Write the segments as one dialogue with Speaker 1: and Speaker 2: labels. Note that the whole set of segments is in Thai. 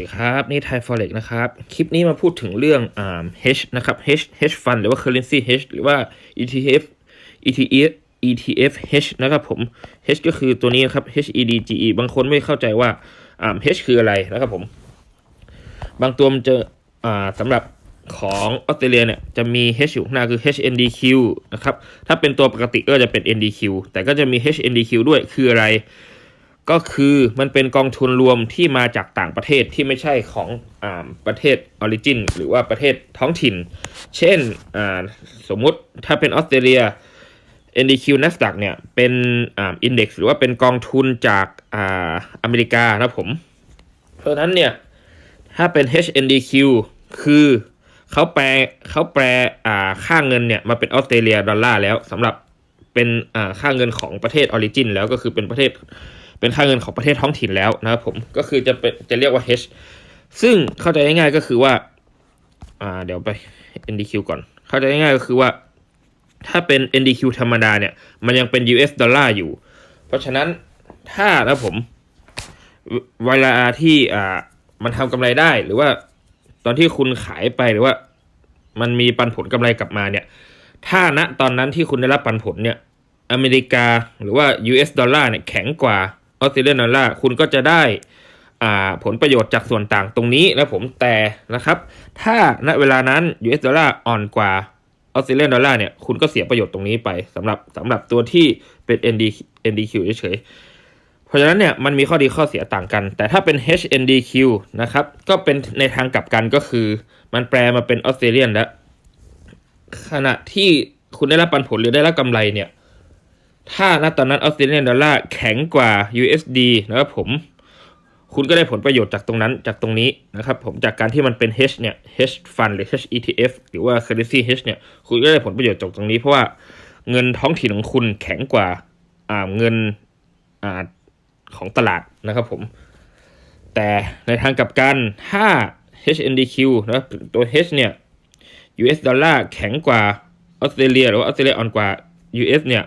Speaker 1: ดีครับนี่ไทย forex นะครับ คลิปนี้มาพูดถึงเรื่องอ่า H นะครับ H H fund หรือว่า currency H หรือว่า ETF ETF ETF H นะครับผม H ก็คือตัวนี้นครับ HEDGE บางคนไม่เข้าใจว่าอ่า H คืออะไรนะครับผม บางตัวมันจะอ่าสำหรับของออสเตรเลียเนี่ยจะมี H อยู่ข้างหน้าคือ HNDQ นะครับ ถ้าเป็นตัวปกติก็จะเป็น NDQ แต่ก็จะมี HNDQ ด้วยคืออะไร ก็คือมันเป็นกองทุนรวมที่มาจากต่างประเทศที่ไม่ใช่ของอประเทศออริจินหรือว่าประเทศท้องถิ่น เช่นสมมุติถ้าเป็นออสเตรเลีย NDQ NASDAQ เนี่ยเป็นอินเด็กซ์หรือว่าเป็นกองทุนจากอาอเมริกานะผม เพราะนั้นเนี่ยถ้าเป็น HNDQ คือเขาแปลเขาแปลค่าเงินเนี่ยมาเป็นออสเตรเลียดอลลาร์แล้วสำหรับเป็นค่าเงินของประเทศออริจินแล้วก็คือเป็นประเทศ เป็นค่าเงินของประเทศท้องถิ่นแล้วนะครับผมก็คือจะเป็นจะเรียกว่า H ซึ่งเข้าใจง่ายๆก็คือว่าอ่าเดี๋ยวไป NDQ ก่อน เข้าใจง่ายๆก็คือว่า ถ้าเป็น NDQ ธรรมดาเนี่ยมันยังเป็น US ดอลลาร์อยู่ เพราะฉะนั้นถ้านะผมเวลาที่อ่ามันทำกำไรได้หรือว่าตอนที่คุณขายไปหรือว่า มันมีปันผลกำไรกลับมาเนี่ย ถ้าณตอนนั้นที่คุณได้รับปันผลเนี่ย อเมริกาหรือว่า US ดอลลาร์เนี่ยแข็งกว่า ออสเตรเลียดอลลาร์คุณก็จะได้อ่าผลประโยชน์จากส่วนต่างตรงนี้นะผมแต่นะครับ ถ้าณเวลานั้น US ดอลลาร์อ่อนกว่าออสเตรเลียดอลลาร์เนี่ยคุณก็เสียประโยชน์ตรงนี้ไปสำหรับสำหรับตัวที่เป็น ND NDQ เฉยๆเพราะฉะนั้นเนี่ยมันมีข้อดีข้อเสียต่างกัน แต่ถ้าเป็น HNDQ นะครับก็เป็นในทางกลับกันก็คือ มันแปลมาเป็นออสเตรเลียนแล้วขณะที่คุณได้รับปันผลหรือได้รับกำไรเนี่ย ถ้าณตอนนั้นออสเตรเลียนดอลลาร์แข็งกว่า USD นะครับผม คุณก็ได้ผลประโยชน์จากตรงนั้นจากตรงนี้นะครับผมจากการที่มันเป็น H เนี่ย H fund หรือ H ETF หรือว่า currency H เนี่ย คุณก็ได้ผลประโยชน์จากตรงนี้ เพราะว่าเงินท้องถิ่นของคุณแข็งกว่าอ่าเงินอของตลาดนะครับผม แต่ในทางกลับกันถ้า HNDQ นะครับตัว H เนี่ย US ดอลลาร์แข็งกว่าออสเตรเลียหรือว่าออสเตรเลียอ่อนกว่า US เนี่ย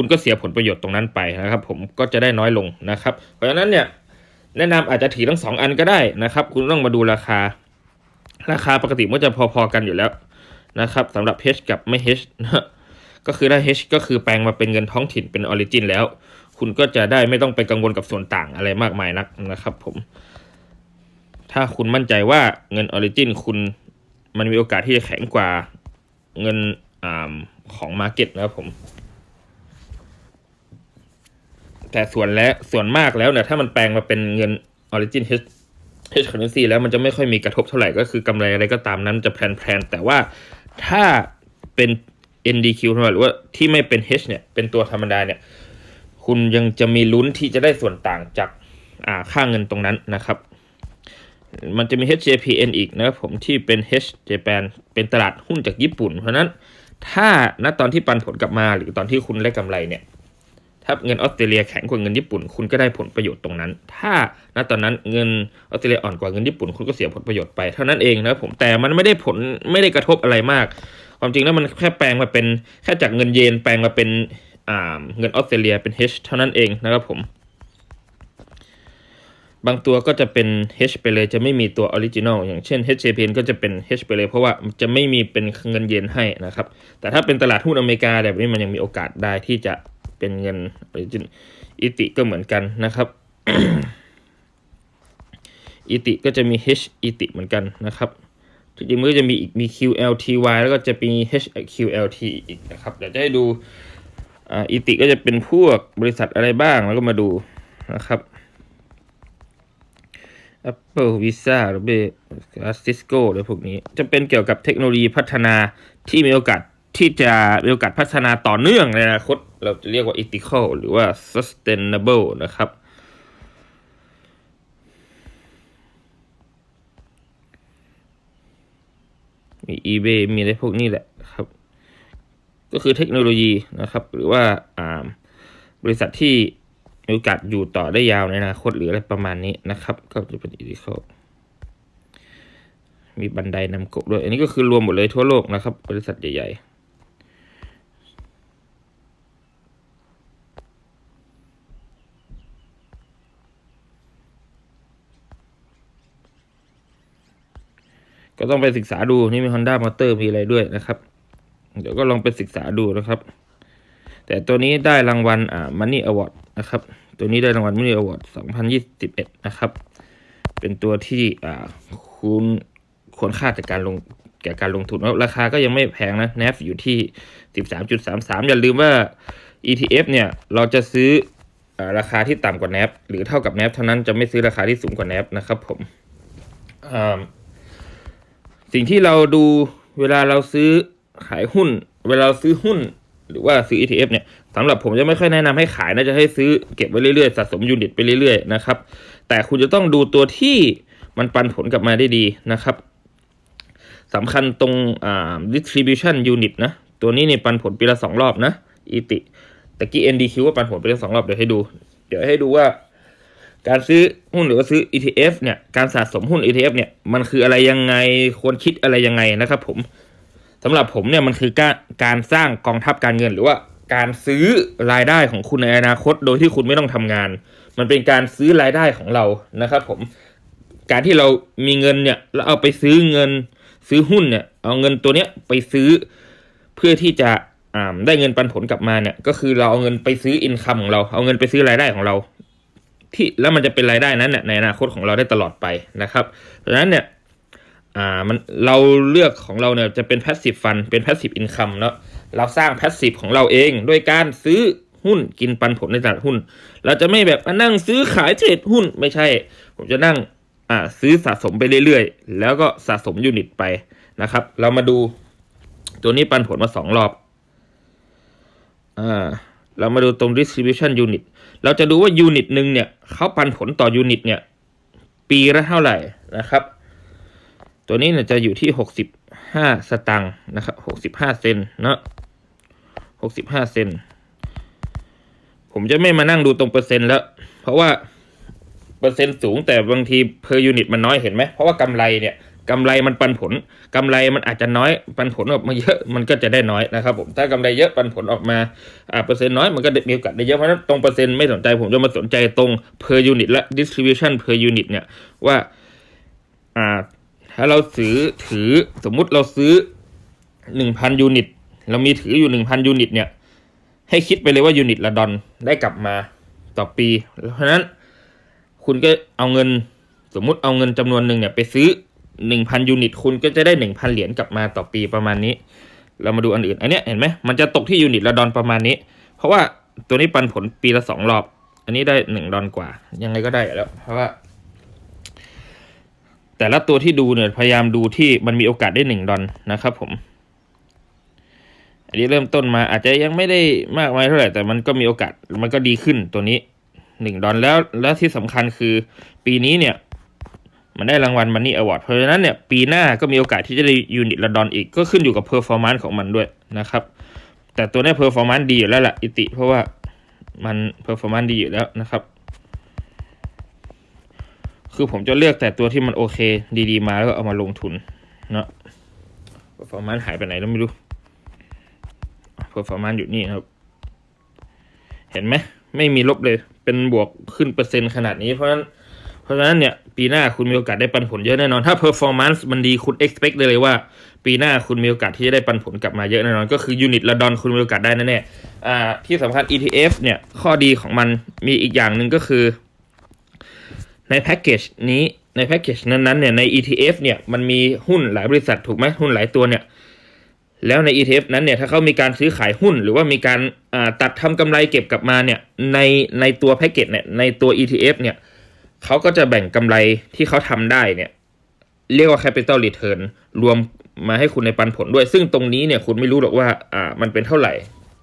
Speaker 1: คุณก็เสียผลประโยชน์ตรงนั้นไปนะครับ ผมก็จะได้น้อยลงนะครับ เพราะฉะนั้นเนี่ยแนะนำอาจจะถือทั้งสองอันก็ได้นะครับ คุณต้องมาดูราคา ราคาปกติมันจะพอๆกันอยู่แล้วนะครับสำหรับ H กับไม่ H นะก็คือถ้า H ก็คือแปลงมาเป็นเงินท้องถิ่นเป็นออริจินแล้ว คุณก็จะได้ไม่ต้องไปกังวลกับส่วนต่างอะไรมากมายนักนะครับ ผม ถ้าคุณมั่นใจว่าเงินออริจินคุณมันมีโอกาสที่จะแข็งกว่าเงินอของมาร์เก็ตนะครับผม แต่ส่วนและส่วนมากแล้วเนี่ยถ้ามันแปลงมาเป็นเงิน Origin H H currency แล้วมันจะไม่ค่อยมีกระทบเท่าไหร่ก็คือกำไรอะไรก็ตามนั้นจะแพลนๆแต่ว่าถ้าเป็น NDQ ธรรมดาหรือว่าที่ไม่เป็น H เนี่ยเป็นตัวธรรมดาเนี่ย คุณยังจะมีลุ้นที่จะได้ส่วนต่างจากอ่าค่าเงินตรงนั้นนะครับ มันจะมี HJPN อีกนะครับผมที่เป็น H Japan เป็นตลาดหุ้นจากญี่ปุ่น เพราะฉะนั้นถ้าณตอนที่ปันผลกลับมาหรือตอนที่คุณได้กำไรเนี่ย ถ้าเงินออสเตรเลียแข็งกว่าเงินญี่ปุ่น คุณก็ได้ผลประโยชน์ตรงนั้น ถ้าณตอนนั้นเงินออสเตรเลียอ่อนกว่าเงินญี่ปุ่น คุณก็เสียผลประโยชน์ไปเท่านั้นเองนะครับผมแต่มันไม่ได้ผลไม่ได้กระทบอะไรมาก ความจริงแล้วมันแค่แปลงมาเป็นแค่จากเงินเยนแปลงมาเป็นเงินออสเตรเลียเป็น H เท่านั้นเองนะครับผมบางตัวก็จะเป็น H ไปเลยจะไม่มีตัวออริจินอลอย่างเช่น HJPN ก็จะเป็น H ไปเลยเพราะว่าจะไม่มีเป็นเงินเยนให้นะครับ แต่ถ้าเป็นตลาดหุ้นอเมริกาแบบนี้มันยังมีโอกาสได้ที่จะ เป็นเงินออริจินอิติก็เหมือนกันนะครับอิติก็จะมี H อิติเหมือนกันนะครับจริงๆมันก็จะมีอีกมี QLTY แล้วก็จะมี HQLT อีกนะครับ เดี๋ยวจะให้ดูอ่าอิติก็จะเป็นพวกบริษัทอะไรบ้างแล้วก็มาดูนะครับ Apple Visa หรือเบ Cisco หรือพวกนี้ จะเป็นเกี่ยวกับเทคโนโลยีพัฒนาที่มีโอกาสที่จะมีโอกาสพัฒนาต่อเนื่องในอนาคต เราจะเรียกว่า ethical หรือว่า sustainable นะครับ มี eBay มีอะไรพวกนี้แหละครับ ก็คือเทคโนโลยีนะครับ หรือว่าาบริษัทที่มีโอกาสอยู่ต่อได้ยาวในอนาคตหรืออะไรประมาณนี้นะครับ ก็จะเป็นอีดิคมีบันไดนำกบด้วย อันนี้ก็คือรวมหมดเลยทั่วโลกนะครับ บริษัทใหญ่ ก็ต้องไปศึกษาดูนี่มี Honda Motor มีอะไรด้วยนะครับ เดี๋ยวก็ลองไปศึกษาดูนะครับ แต่ตัวนี้ได้รางวัลอ่า Money Award นะครับ ตัวนี้ได้รางวัล Money Award 2021 นะครับ เป็นตัวที่อ่าคุณควรค่าจากการลงแก่การลงทุนแล้วราคาก็ยังไม่แพงนะ NAV อยู่ที่ 13.33 อย่าลืมว่า ETF เนี่ย เราจะซื้ออราคาที่ต่ำกว่า NAV หรือเท่ากับ NAV เท่านั้นจะไม่ซื้อราคาที่สูงกว่า NAV นะครับผมอ่า สิ่งที่เราดูเวลาเราซื้อขายหุ้น เวลาเราซื้อหุ้น หรือว่าซื้อ ETF เนี่ยสำหรับผมจะไม่ค่อยแนะนำให้ขายนะจะให้ซื้อเก็บไว้เรื่อยๆสะสมยูนิตไปเรื่อยๆนะครับ แต่คุณจะต้องดูตัวที่มันปันผลกลับมาได้ดีนะครับสำคัญตรงอ่า distribution unit นะ ตัวนี้เนี่ยปันผลปีละสองรอบนะอีติตะกี้ NDQ ว่าปันผลปีละสองรอบเดี๋ยวให้ดู เดี๋ยวให้ดูว่า การซื้อหุ้นหรือว่าซื้อ ETF เนี่ยการสะสมหุ้น ETF เนี่ยมันคืออะไรยังไงควรคิดอะไรยังไงนะครับผมสำหรับผมเนี่ยมันคือการการสร้างกองทัพการเงิน หรือว่าการซื้อรายได้ของคุณในอนาคต โดยที่คุณไม่ต้องทำงาน มันเป็นการซื้อรายได้ของเรานะครับผมการที่เรามีเงินเนี่ยแล้วเอาไปซื้อเงินซื้อหุ้นเนี่ยเอาเงินตัวเนี้ยไปซื้อเพื่อที่จะได้เงินปันผลกลับมาเนี่ยก็คือเราเอาเงินไปซื้ออินคัมของเราเอาเงินไปซื้อรายได้ของเรา ที่แล้วมันจะเป็นรายได้นั้นเนี่ยในอนาคตของเราได้ตลอดไปนะครับดังนั้นเนี่ยอ่ามันเราเลือกของเราเนี่ยจะเป็น passive fund เป็น passive income เนาะเราสร้าง passive ของเราเองด้วยการซื้อหุ้นกินปันผลในตลาดหุ้น เราจะไม่แบบนั่งซื้อขายเทรดหุ้นไม่ใช่ ผมจะนั่งอ่าซื้อสะสมไปเรื่อยๆ แล้วก็สะสมยูนิตไปนะครับ เรามาดูตัวนี้ปันผลมาสองรอบอ่าเรามาดูตรง distribution unit เราจะดูว่ายูนิตหนึ่งเนี่ยเขาปันผลต่อยูนิตเนี่ย ปีละเท่าไหร่นะครับ ตัวนี้เนี่ยจะอยู่ที่หกสิบห้าสตังค์นะครับหกสิบห้าเซนเนาะหกสิบห้าเซนผมจะไม่มานั่งดูตรงเปอร์เซ็นต์แล้ว เพราะว่าเปอร์เซ็นต์สูงแต่บางที per unit มันน้อยเห็นไหมเพราะว่ากำไรเนี่ย กำไรมันปันผลกำไรมันอาจจะน้อยปันผลออกมาเยอะมันก็จะได้น้อยนะครับผมถ้ากำไรเยอะปันผลออกมาอ่าเปอร์เซ็นต์น้อยมันก็มีโอกาสได้เยอะเพราะฉะนั้นตรงเปอร์เซ็นต์ไม่สนใจผมจะมาสนใจตรง per unit และ distribution per unit เนี่ยว่าอ่าถ้าเราซื้อถือสมมุติเราซื้อหนึ่งพันยูนิตเรามีถืออยู่หนึ่งพันยูนิตเนี่ยให้คิดไปเลยว่ายูนิตละดอนได้กลับมาต่อปี เพราะฉะนั้นคุณก็เอาเงินสมมุติเอาเงินจำนวนหนึ่งเนี่ยไปซื้อ หนึ่งพันยูนิต คุณก็จะได้หนึ่งพันเหรียญกลับมาต่อปีประมาณนี้ เรามาดูอันอื่น อันเนี้ยเห็นไหมมันจะตกที่ยูนิตละดอนประมาณนี้ เพราะว่าตัวนี้ปันผลปีละสองรอบ อันนี้ได้หนึ่งดอนกว่า ยังไงก็ได้แล้ว เพราะว่า แต่ละตัวที่ดูเนี่ยพยายามดูที่มันมีโอกาสได้หนึ่งดอนนะครับผม อันนี้เริ่มต้นมาอาจจะยังไม่ได้มากมายเท่าไหร่แต่มันก็มีโอกาสมันก็ดีขึ้นตัวนี้หนึ่งดอนแล้วแล้วที่สำคัญคือปีนี้เนี่ย มันได้รางวัลมันนี่อวอร์ดเพราะฉะนั้นเนี่ยปีหน้าก็มีโอกาสที่จะได้ยูนิตละดอนอีกก็ขึ้นอยู่กับเพอร์ฟอร์แมนซ์ของมันด้วยนะครับ แต่ตัวนี้เพอร์ฟอร์แมนซ์ดีอยู่แล้วล่ะอิติ เพราะว่ามันเพอร์ฟอร์แมนซ์ดีอยู่แล้วนะครับ คือผมจะเลือกแต่ตัวที่มันโอเค ดีๆ มาแล้วก็เอามาลงทุนเนาะ performance หายไปไหนแล้วไม่รู้ performance อยู่นี่ครับ เห็นไหมไม่มีลบเลยเป็นบวกขึ้นเปอร์เซ็นต์ขนาดนี้เพราะฉะนั้น ราะฉะนั้นเนี่ยปีหน้าคุณมีโอกาสได้ปันผลเยอะแน่นอน ถ้า performance มันดีคุณ expect ได้เลยว่า ปีหน้าคุณมีโอกาสที่จะได้ปันผลกลับมาเยอะแน่นอน ก็คือยูนิตละดอนคุณมีโอกาสได้แน่ๆอ่าที่สำคัญ ETF เนี่ยข้อดีของมันมีอีกอย่างหนึ่งก็คือ ในแพ็กเกจนี้ในแพ็กเกจนั้นๆเนี่ยใน ETF เนี่ยมันมีหุ้นหลายบริษัทถูกไหมหุ้นหลายตัวเนี่ยแล้วใน ETF นั้นเนี่ยถ้าเขามีการซื้อขายหุ้น หรือว่ามีการตัดทำกำไรเก็บกลับมาเนี่ยในในตัวแพ็กเกจเนี่ยในตัว ETF เนี่ย เขาก็จะแบ่งกำไรที่เขาทำได้เนี่ยเรียกว่า capital return รวมมาให้คุณในปันผลด้วย ซึ่งตรงนี้เนี่ยคุณไม่รู้หรอกว่าอ่ามันเป็นเท่าไหร่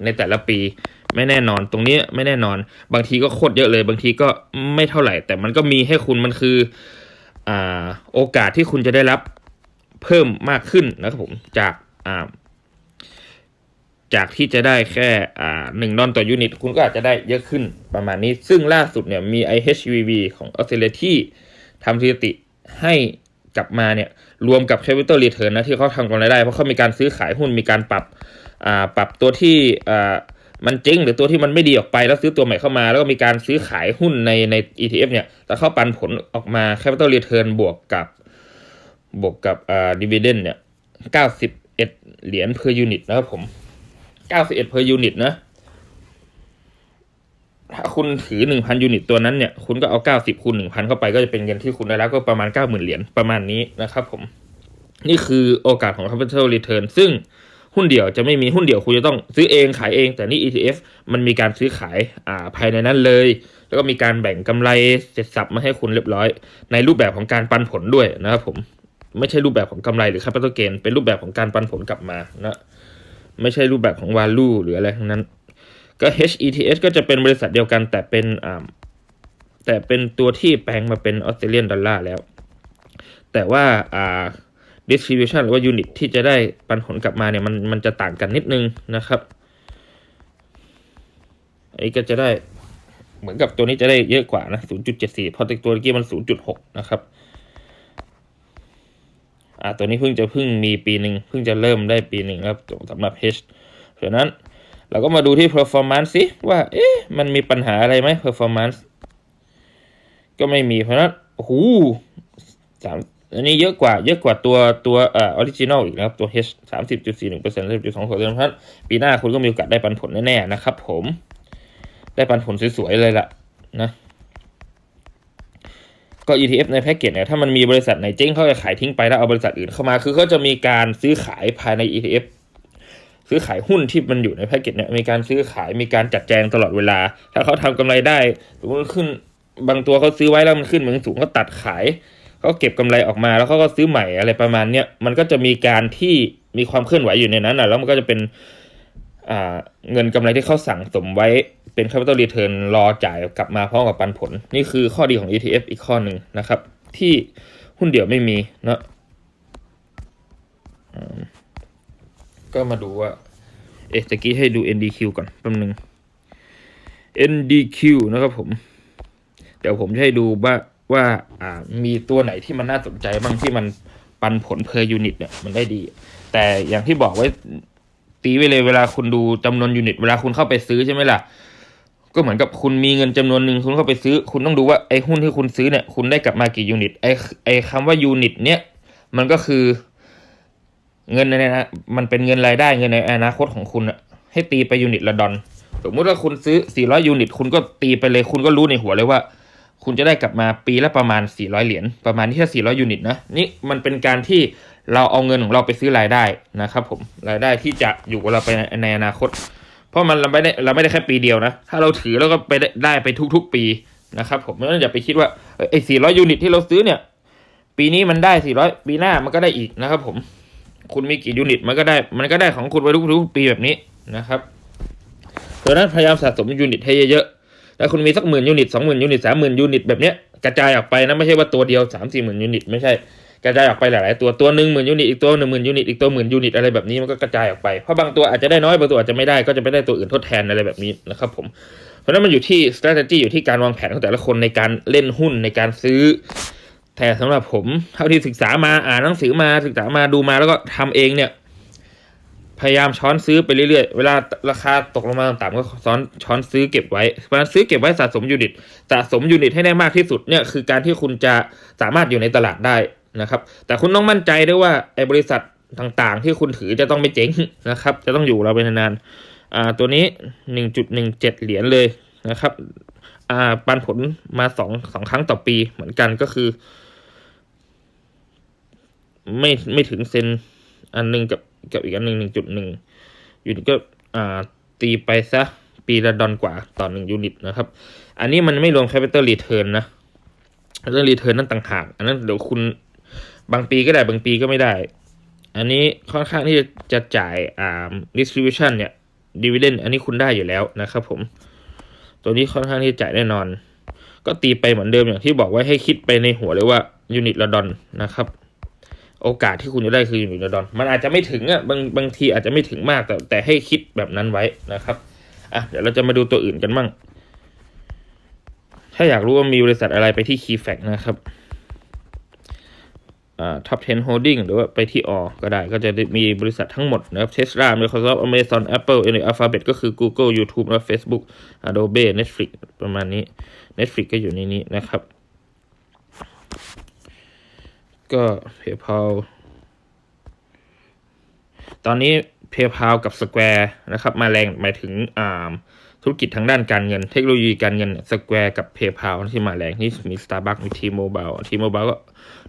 Speaker 1: ในแต่ละปีไม่แน่นอนตรงนี้ไม่แน่นอน บางทีก็โคตรเยอะเลย บางทีก็ไม่เท่าไหร่ แต่มันก็มีให้คุณมันคืออ่าโอกาสที่คุณจะได้รับเพิ่มมากขึ้นนะครับผมจากอ่า จากที่จะได้แค่อ่าหนึ่งดอลต่อยูนิต คุณก็อาจจะได้เยอะขึ้นประมาณนี้ ซึ่งล่าสุดเนี่ยมี IHVV ของออสเตรเลียที่ทำสถิติให้กลับมาเนี่ยรวมกับ Capital Return นะที่เขาทำกำไรได้ เพราะเขามีการซื้อขายหุ้นมีการปรับอ่าปรับตัวที่อ่ามันเจ๊งหรือตัวที่มันไม่ดีออกไปแล้วซื้อตัวใหม่เข้ามา แล้วก็มีการซื้อขายหุ้นในใน ETF เนี่ยแล้วเข้าปันผลออกมา Capital Return บวกกับบวกกับอ่าดิวเดนเนี่ยเก้าสิบเอ็ดเหรียญ per unit นะครับผม เก้าสิบเอ็ด per unit นะ ถ้าคุณถือหนึ่งพันยูนิตตัวนั้นเนี่ย คุณก็เอาเก้าสิบคูณหนึ่งพันเข้าไปก็จะเป็นเงินที่คุณได้รับก็ประมาณเก้าหมื่นเหรียญประมาณนี้นะครับผม นี่คือโอกาสของ capital return ซึ่งหุ้นเดี่ยวจะไม่มีหุ้นเดี่ยวคุณจะต้องซื้อเองขายเอง แต่นี่ ETF มันมีการซื้อขายอ่าภายในนั้นเลย แล้วก็มีการแบ่งกำไรเสร็จสับมาให้คุณเรียบร้อย ในรูปแบบของการปันผลด้วยนะครับผมไม่ใช่รูปแบบของกำไรหรือ capital gain เป็นรูปแบบของการปันผลกลับมานะ ไม่ใช่รูปแบบของ value หรืออะไรทั้งนั้น ก็ HETS ก็จะเป็นบริษัทเดียวกัน แต่เป็นแต่เป็นตัวที่แปลงมาเป็นออสเตรเลียนดอลลาร์แล้ว แต่ว่าอ่า distribution หรือว่า unit ที่จะได้ปันผลกลับมาเนี่ยมันมันจะต่างกันนิดนึงนะครับอันนี้ก็จะได้เหมือนกับตัวนี้จะได้เยอะกว่านะ 0.74เพราะตัวเมื่อกี้มัน 0.6 นะครับ อ่าตัวนี้เพิ่งจะเพิ่งมีปีหนึ่งเพิ่งจะเริ่มได้ปีหนึ่งครับสำหรับ H เพาะนั้นเราก็มาดูที่ performance สิว่า เอ๊ะ มันมีปัญหาอะไรไหม performance ก็ไม่มีเพราะนั้นโอ้โหสามอันนี้เยอะกว่า เยอะกว่าตัวตัวเอ่อ original อีกนะครับ ตัว H สามสิบจุดสี่หนึ่งเปอร์เซ็นต์สิบจุดสองเพราะนั้นปีหน้าคุณก็มีโอกาสได้ปันผลแน่ๆนะครับผม ได้ปันผลสวยๆเลยล่ะนะ ก็ ETF ในแพ็กเกจเนี่ยถ้ามันมีบริษัทไหนเจ๊งเขาจะขายทิ้งไปแล้วเอาบริษัทอื่นเข้ามา คือเขาจะมีการซื้อขายภายใน ETF ซื้อขายหุ้นที่มันอยู่ในแพ็กเกจเนี่ยมีการซื้อขายมีการจัดแจงตลอดเวลา ถ้าเขาทำกำไรได้สมมติขึ้นบางตัวเขาซื้อไว้แล้วมันขึ้นเหมือนสูงเขาตัดขายเขาเก็บกำไรออกมาแล้วเขาก็ซื้อใหม่อะไรประมาณเนี้ยมันก็จะมีการที่มีความเคลื่อนไหวอยู่ในนั้นอะแล้วมันก็จะเป็น เงินกำไรที่เขาสั่งสมไว้เป็น capital return รอจ่ายกลับมาพร้อมกับปันผล นี่คือข้อดีของ ETF อีกข้อหนึ่งนะครับ ที่หุ้นเดี่ยวไม่มีเนาะก็มาดูว่า เอ๊ะตะกี้ให้ดู NDQ ก่อนแป๊บนึง NDQ นะครับผม เดี๋ยวผมจะให้ดูว่าว่าอ่ามีตัวไหนที่มันน่าสนใจบ้างที่มันปันผล per unit เนี่ยมันได้ดี แต่อย่างที่บอกไว้ ตีไว้เลยเวลาคุณดูจำนวนยูนิตเวลาคุณเข้าไปซื้อใช่ไหมล่ะ ก็เหมือนกับคุณมีเงินจำนวนหนึ่งคุณเข้าไปซื้อ คุณต้องดูว่าไอ้หุ้นที่คุณซื้อเนี่ยคุณได้กลับมากี่ยูนิตไอ้ไอ้คำว่ายูนิตเนี่ยมันก็คือ เงินในนะมันเป็นเงินรายได้เงินในอนาคตของคุณอะให้ตีไปยูนิตละดอน สมมติว่าคุณซื้อ 400 ยูนิต คุณก็ตีไปเลย คุณก็รู้ในหัวเลยว่า คุณจะได้กลับมาปีละประมาณ 400 เหรียญประมาณที่แค่400 ยูนิตนะนี่มันเป็นการที่เราเอาเงินของเราไปซื้อรายได้นะครับผมรายได้ที่จะอยู่กับเราไปในอนาคต เพราะมันเราไม่ได้เราไม่ได้แค่ปีเดียวนะ ถ้าเราถือแล้วก็ไปได้ไปทุก ๆ ปีนะครับผมไม่ต้องอย่าไปคิดว่าไอ้ 400 ยูนิตที่เราซื้อเนี่ย ปีนี้มันได้ 400 ปีหน้ามันก็ได้อีกนะครับผมคุณมีกี่ยูนิตมันก็ได้มันก็ได้ของคุณไปทุกๆปีแบบนี้นะครับดังนั้นพยายามสะสมยูนิตให้เยอะ ๆถ้าคุณมีสักหมื่นยูนิตสองหมื่นยูนิตสามหมื่นยูนิตแบบเนี้ยกระจายออกไปนะไม่ใช่ว่าตัวเดียวสามสี่หมื่นยูนิตไม่ใช่กระจายออกไปหลายๆตัวตัวหนึ่งหมื่นยูนิตอีกตัวหนึ่งหมื่นยูนิตอีกตัวหมื่นยูนิตอะไรแบบนี้มันก็กระจายออกไปเพราะบางตัวอาจจะได้น้อยบางตัวอาจจะไม่ได้ก็จะไม่ได้ตัวอื่นทดแทนอะไรแบบนี้นะครับผมเพราะนั้นมันอยู่ที่ strategy อยู่ที่การวางแผนของแต่ละคนในการเล่นหุ้นในการซื้อ แต่สำหรับผมเท่าที่ศึกษามาอ่านหนังสือมาศึกษามาดูมาแล้วก็ทำเองเนี่ย พยายามช้อนซื้อไปเรื่อยๆ เวลาราคาตกลงมาต่ำๆก็ช้อนช้อนซื้อเก็บไว้เพราะนั้นซื้อเก็บไว้สะสมยูนิต สะสมยูนิตให้ได้มากที่สุดเนี่ยคือการที่คุณจะสามารถอยู่ในตลาดได้นะครับ แต่คุณต้องมั่นใจด้วยว่าไอ้บริษัทต่างๆ ที่คุณถือจะต้องไม่เจ๊งนะครับ จะต้องอยู่เราไปนานๆอ่าตัวนี้หนึ่งจุดหนึ่งเจ็ดเหรียญเลยนะครับอ่าปันผลมาสองสองครั้งต่อปีเหมือนกันก็คือ ไม่ไม่ถึงเซนอันหนึ่งกับ กับอีกอันหนึ่งหนึ่งจุดหนึ่งยูนิตก็ตีไปซะปีละดอนกว่าต่อหนึ่งยูนิตนะครับ อันนี้มันไม่รวม capital return นนะ capital return นั่นต่างหาก อันนั้นเดี๋ยวคุณบางปีก็ได้บางปีก็ไม่ได้ อันนี้ค่อนข้างที่จะจ่ายอ่า distribution เนี่ย dividend อันนี้คุณได้อยู่แล้วนะครับผม ตัวนี้ค่อนข้างที่จะจ่ายแน่นอน ก็ตีไปเหมือนเดิมอย่างที่บอกไว้ให้คิดไปในหัวเลยว่ายูนิตละดอนนะครับ โอกาสที่คุณจะได้คืออยูนิตละดอน มันอาจจะไม่ถึงอะบางบางทีอาจจะไม่ถึงมากแต่แต่ให้คิดแบบนั้นไว้นะครับอะเดี๋ยวเราจะมาดูตัวอื่นกันบ้างถ้าอยากรู้ว่ามีบริษัทอะไรไปที่ Key Fact นะครับอ่า Top 10 Holding หรือว่าไปที่อก็ได้ก็จะมีบริษัททั้งหมดนะครับ Tesla Microsoft Amazon Apple Alphabet ก็คือ Google YouTube แล้ว Facebook Adobe Netflix ประมาณนี้ Netflix ก็อยู่ในนี้นะครับ ก็ PayPal ตอนนี้ PayPal กับ Square นะครับ มาแรงหมายถึงอ่าธุรกิจทางด้านการเงิน เทคโนโลยีการเงิน Square กับ PayPal ที่มาแรงนี่มี Starbucks มี T-Mobile T-Mobile ก็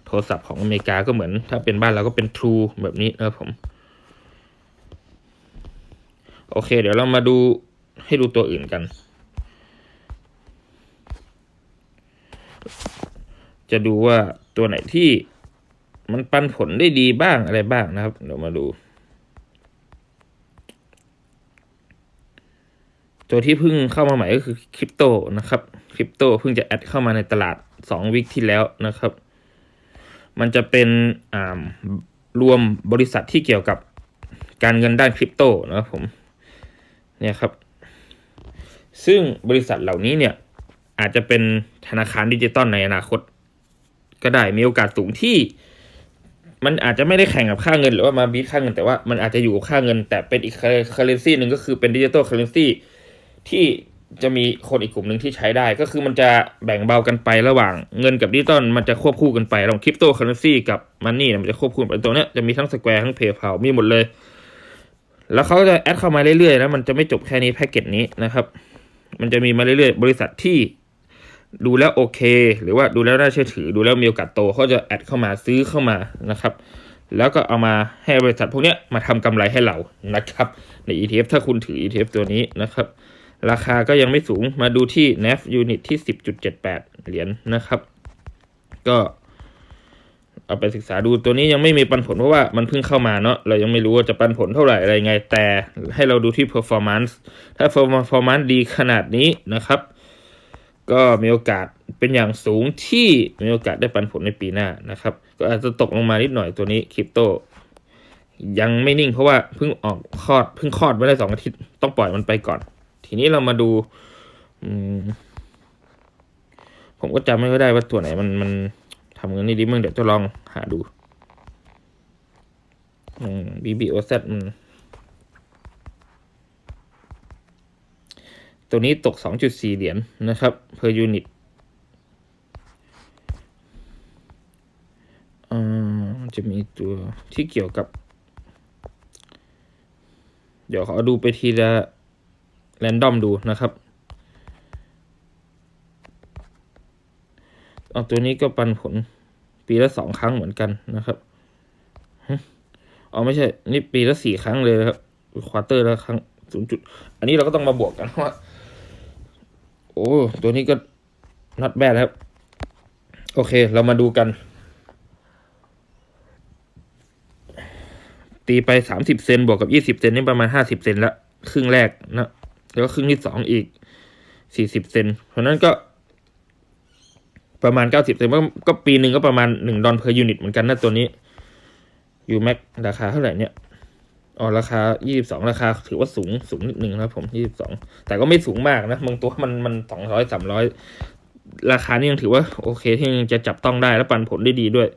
Speaker 1: โทรศัพท์ของอเมริกาก็เหมือน ถ้าเป็นบ้านเราก็เป็น True แบบนี้นะครับผม โอเค เดี๋ยวเรามาดูให้ดูตัวอื่นกัน จะดูว่าตัวไหนที่ มันปันผลได้ดีบ้างอะไรบ้างนะครับ เดี๋ยวมาดู ตัวที่เพิ่งเข้ามาใหม่ก็คือคริปโตนะครับคริปโตเพิ่งจะแอดเข้ามาในตลาดสองวิคที่แล้วนะครับ มันจะเป็นอ่ารวมบริษัทที่เกี่ยวกับการเงินด้านคริปโตนะครับผมเนี่ยครับ ซึ่งบริษัทเหล่านี้เนี่ยอาจจะเป็นธนาคารดิจิตอลในอนาคต ก็ได้มีโอกาสสูงที่ มันอาจจะไม่ได้แข่งกับค่าเงิน หรือว่ามาบีทค่าเงินแต่ว่ามันอาจจะอยู่กับค่าเงิน แต่เป็นอีกเคอร์เรนซีหนึ่งก็คือเป็นดิจิตอลเคอร์เรนซีที่จะมีคนอีกกลุ่มหนึ่งที่ใช้ได้ ก็คือมันจะแบ่งเบากันไประหว่างเงินกับดิจิตอลมันจะควบคู่กันไประหว่างคริปโตเคอร์เรนซีกับมันนี่มันจะควบคู่กันไปตรงเนี้ยจะมีทั้งสแควร์ทั้งเพย์เพามีหมดเลย แล้วเขาจะแอดเข้ามาเรื่อยๆแล้วมันจะไม่จบแค่นี้แพ็กเกจนี้นะครับ มันจะมีมาเรื่อยๆ บริษัทที่ ดูแล้วโอเค หรือว่าดูแล้วน่าเชื่อถือ ดูแล้วมีโอกาสโตเขาจะแอดเข้ามาซื้อเข้ามานะครับ แล้วก็เอามาให้บริษัทพวกนี้มาทำกำไรให้เรานะครับ ใน ETF ถ้าคุณถือ ETF ตัวนี้นะครับ ราคาก็ยังไม่สูงมาดูที่ NAV unit ที่ 10.78 เหรียญนนะครับ ก็เอาไปศึกษาดูตัวนี้ยังไม่มีปันผลเพราะว่ามันเพิ่งเข้ามาเนาะเรายังไม่รู้ว่าจะปันผลเท่าไหร่อะไรไง แต่ให้เราดูที่ performance ถ้า performance ดีขนาดนี้นะครับ ก็มีโอกาสเป็นอย่างสูงที่มีโอกาสได้ปันผลในปีหน้านะครับ ก็อาจจะตกลงมานิดหน่อยตัวนี้คริปโต ยังไม่นิ่งเพราะว่าเพิ่งออกคลอดเพิ่งคลอดไม่ได้สองอาทิตย์ต้องปล่อยมันไปก่อน ทีนี้เรามาดูผมก็จำไม่ได้ว่าตัวไหนมันมันทำเงินได้ดีมั้งเดี๋ยวจะลองหาดู อืม BBOZ มั ตัวนี้ตก 2.4 เหรียญนะครับ per unit มันจะมีตัวที่เกี่ยวกับ เดี๋ยวขอดูไปทีละแรนดอมดูนะครับเอาตัวนี้ก็ปันผลปีละสองครั้งเหมือนกันนะครับอ๋อไม่ใช่ นี่ปีละสี่ครั้งเลยนะครับควอเตอร์ละครั้งศูนย์จุด อันนี้เราก็ต้องมาบวกกันว่า โอ้ ตัวนี้ก็ not bad ครับ โอเค เรามาดูกัน ตีไปสามสิบเซนบวกกับยี่สิบเซนนี่ประมาณห้าสิบเซนละครึ่งแรกนะแล้วก็ครึ่งที่สองอีกสี่สิบเซนเพราะนั้นก็ ประมาณเก้าสิบเซนก็ปีหนึ่งก็ประมาณหนึ่งดอลเพอร์ยูนิตเหมือนกันนะตัวนี้ อยู่แม็กราคาเท่าไหร่เนี่ย อ๋อราคายี่สิบสองราคาถือว่าสูงสูงนิดหนึ่งนะครับผมยี่สิบสองแต่ก็ไม่สูงมากนะบางตัวมันมันสองร้อยสามร้อยราคานี่ยังถือว่า โอเคที่ยังจะจับต้องได้และปันผลได้ดีด้วย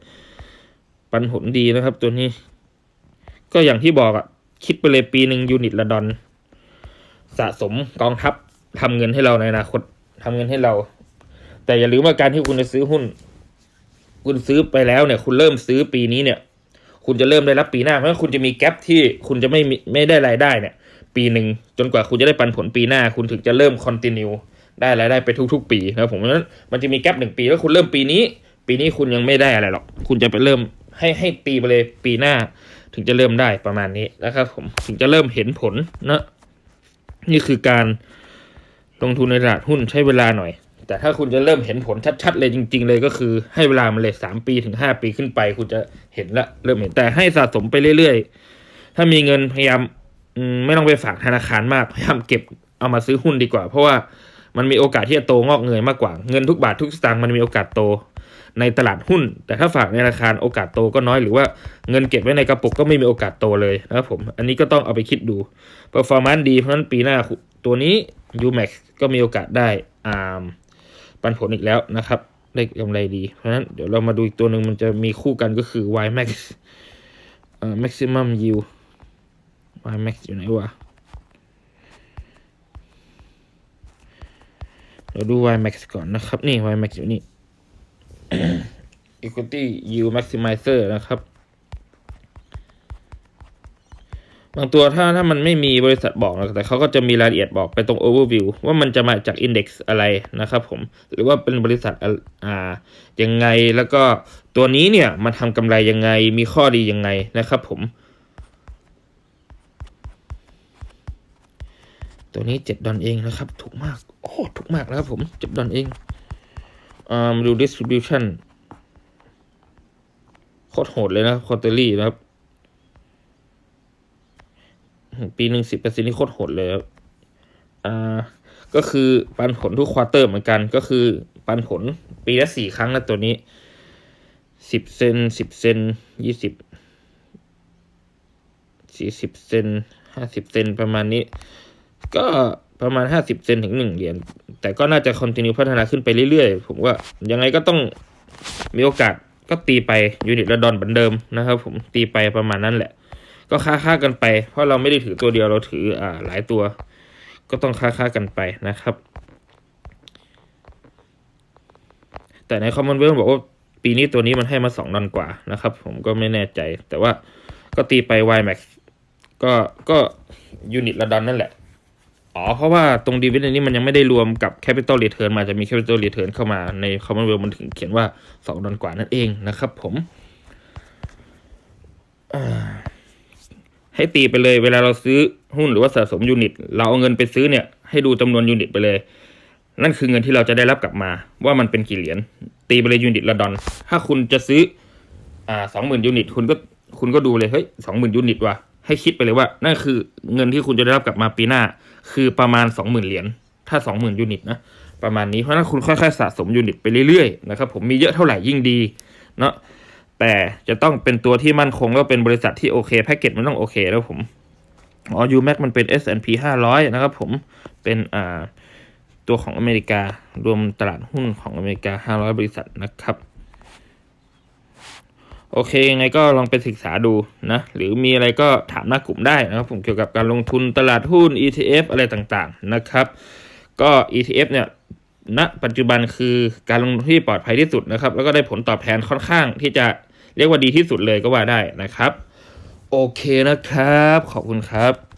Speaker 1: ปันผลดีนะครับ ตัวนี้ ก็อย่างที่บอกอะคิดไปเลยปีหนึ่งยูนิตละดอน สะสมกองทัพทำเงินให้เราในอนาคตทำเงินให้เรา แต่อย่าลืมว่าการที่คุณจะซื้อหุ้น คุณซื้อไปแล้วเนี่ย คุณเริ่มซื้อปีนี้เนี่ย คุณจะเริ่มได้รับปีหน้า เพราะคุณจะมีแกลบที่คุณจะไม่ไม่ได้รายได้เนี่ย ปีหนึ่งจนกว่าคุณจะได้ปันผลปีหน้า คุณถึงจะเริ่มคอนติเนียได้รายได้ไปทุก ๆ ปีนะครับผมเพราะฉะนั้นมันจะมีแกลบหนึ่งปีแล้วคุณเริ่มปีนี้ ปีนี้คุณยังไม่ได้อะไรหรอก คุณจะไปเริ่มให้ให้ตีไปเลยปีหน้า ถึงจะเริ่มได้ประมาณนี้นะครับผมถึงจะเริ่มเห็นผลนะนี่คือการลงทุนในตลาดหุ้นใช้เวลาหน่อย แต่ถ้าคุณจะเริ่มเห็นผลชัด ๆ เลยจริง ๆ เลยก็คือให้เวลามันเลยสามปีถึงห้าปีขึ้นไป คุณจะเห็นละเริ่มเห็นแต่ให้สะสมไปเรื่อยๆ ถ้ามีเงินพยายามไม่ต้องไปฝากธนาคารมากพยายามเก็บเอามาซื้อหุ้นดีกว่า เพราะว่ามันมีโอกาสที่จะโตงอกเงยมากกว่าเงินทุกบาททุกสตางค์มันมีโอกาสโตในตลาดหุ้น แต่ถ้าฝากในธนาคารโอกาสโตก็น้อยหรือว่าเงินเก็บไว้ในกระปุกก็ไม่มีโอกาสโตเลยนะครับผม อันนี้ก็ต้องเอาไปคิดดู performance ดีเพราะฉะนั้นปีหน้าตัวนี้ UMAX ก็มีโอกาสได้อ่า ปันผลอีกแล้วนะครับ ได้กำไรดี เพราะฉะนั้นเดี๋ยวเรามาดูอีกตัวหนึ่งมันจะมีคู่กันก็คือ YMAX เอ่อ maximum yield YMAX อยู่ไหนวะเราดู YMAX ก่อนนะครับ นี่ YMAX อยู่นี่ equity yield maximizer นะครับ บางตัวถ้าถ้ามันไม่มีบริษัทบอกนะแต่เขาก็จะมีรายละเอียดบอกไปตรง overview ว่ามันจะมาจาก index อะไรนะครับผมหรือว่าเป็นบริษัทอะอ่ายังไงแล้วก็ตัวนี้เนี่ยมันทำกำไรยังไงมีข้อดียังไงนะครับผม ตัวนี้เจ็ดดอลเองนะครับ ถูกมาก โอ้ถูกมากนะครับผมเจ็ดดอลเองอ่ามาดู distribution โคตรโหดเลยนะครับ quarterly นะครับ ปีหนึ่งสิบเปอร์เซ็นต์นี่โคตรโหดเลยอ่าก็คือปันผลทุกควอเตอร์เหมือนกัน ก็คือปันผลปีละสี่ครั้งนะตัวนี้สิบเซนสิบเซนยี่สิบสี่สิบเซนห้าสิบเซนประมาณนี้ ก็ประมาณห้าสิบเซนถึงหนึ่งเหรียญแต่ก็น่าจะคอนติเนียพัฒนาขึ้นไปเรื่อยๆ ผมว่ายังไงก็ต้องมีโอกาสก็ตีไปยูนิตละดอนเหมือนเดิมนะครับผมตีไปประมาณนั้นแหละ ก็ค่าค่ากันไป เพราะเราไม่ได้ถือตัวเดียวเราถืออ่าหลายตัว ก็ต้องค่าค่ากันไปนะครับ แต่ในคอมมอนเวลบอกว่าปีนี้ตัวนี้มันให้มาสองดอลกว่านะครับ ผมก็ไม่แน่ใจ แต่ว่าก็ตีไป YMAX ก็ก็ยูนิตละดอนนั่นแหละ อ๋อ เพราะว่าตรงดีเวนนี้มันยังไม่ได้รวมกับ Capital Return มาจะมี Capital Return เข้ามาใน Commonwealth มันถึงเขียนว่า 2 ดอลกว่านั่นเองนะครับผมอ่า ให้ตีไปเลย เวลาเราซื้อหุ้นหรือว่าสะสมยูนิต เราเอาเงินไปซื้อเนี่ย ให้ดูจำนวนยูนิตไปเลย นั่นคือเงินที่เราจะได้รับกลับมา ว่ามันเป็นกี่เหรียญ ตีไปเลยยูนิตละดอน ถ้าคุณจะซื้อ อ่าสองหมื่นยูนิต คุณก็ คุณก็ดูเลย เฮ้ยสองหมื่นยูนิตว่ะ ให้คิดไปเลยว่า นั่นคือเงินที่คุณจะได้รับกลับมาปีหน้า คือประมาณสองหมื่นเหรียญ ถ้าสองหมื่นยูนิตนะ ประมาณนี้ เพราะฉะนั้นคุณค่อยๆสะสมยูนิตไปเรื่อยๆนะครับ ผมมีเยอะเท่าไหร่ยิ่งดี เนาะ แต่จะต้องเป็นตัวที่มั่นคงแล้วเป็นบริษัทที่โอเคแพ็กเกจมันต้องโอเคแล้วผมอ๋อ UMAC มันเป็น S&P 500 นะครับผมเป็นอ่าตัวของอเมริการวมตลาดหุ้นของอเมริกา 500 บริษัทนะครับ โอเคยังไงก็ลองไปศึกษาดูนะ หรือมีอะไรก็ถามหน้ากลุ่มได้นะครับ ผมเกี่ยวกับการลงทุนตลาดหุ้น ETF อะไรต่างๆนะครับ ก็ ETF เนี่ยณปัจจุบันคือการลงทุนที่ปลอดภัยที่สุดนะครับ แล้วก็ได้ผลตอบแทนค่อนข้างที่จะ เรียกว่าดีที่สุดเลยก็ว่าได้นะครับ โอเคนะครับ ขอบคุณครับ